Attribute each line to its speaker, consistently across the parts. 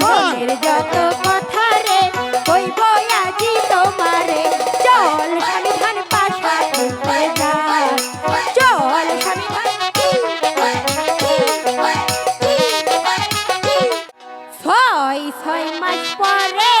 Speaker 1: মনের যত কথা রে কইব আজি তোমারে। চল স্বামী ধান পাশা করতে যা। চল স্বামী ধান ছয় ছয় মাস পরে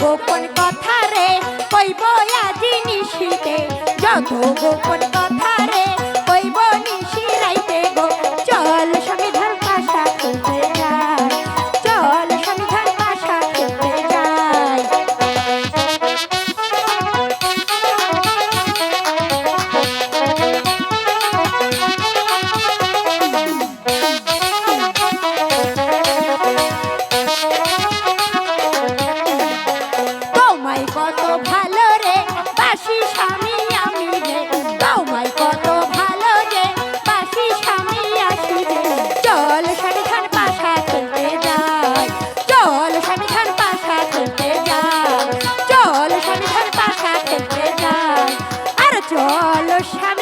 Speaker 1: গোপন কথা রে কইব আজি নিশিতে। যত গোপন your.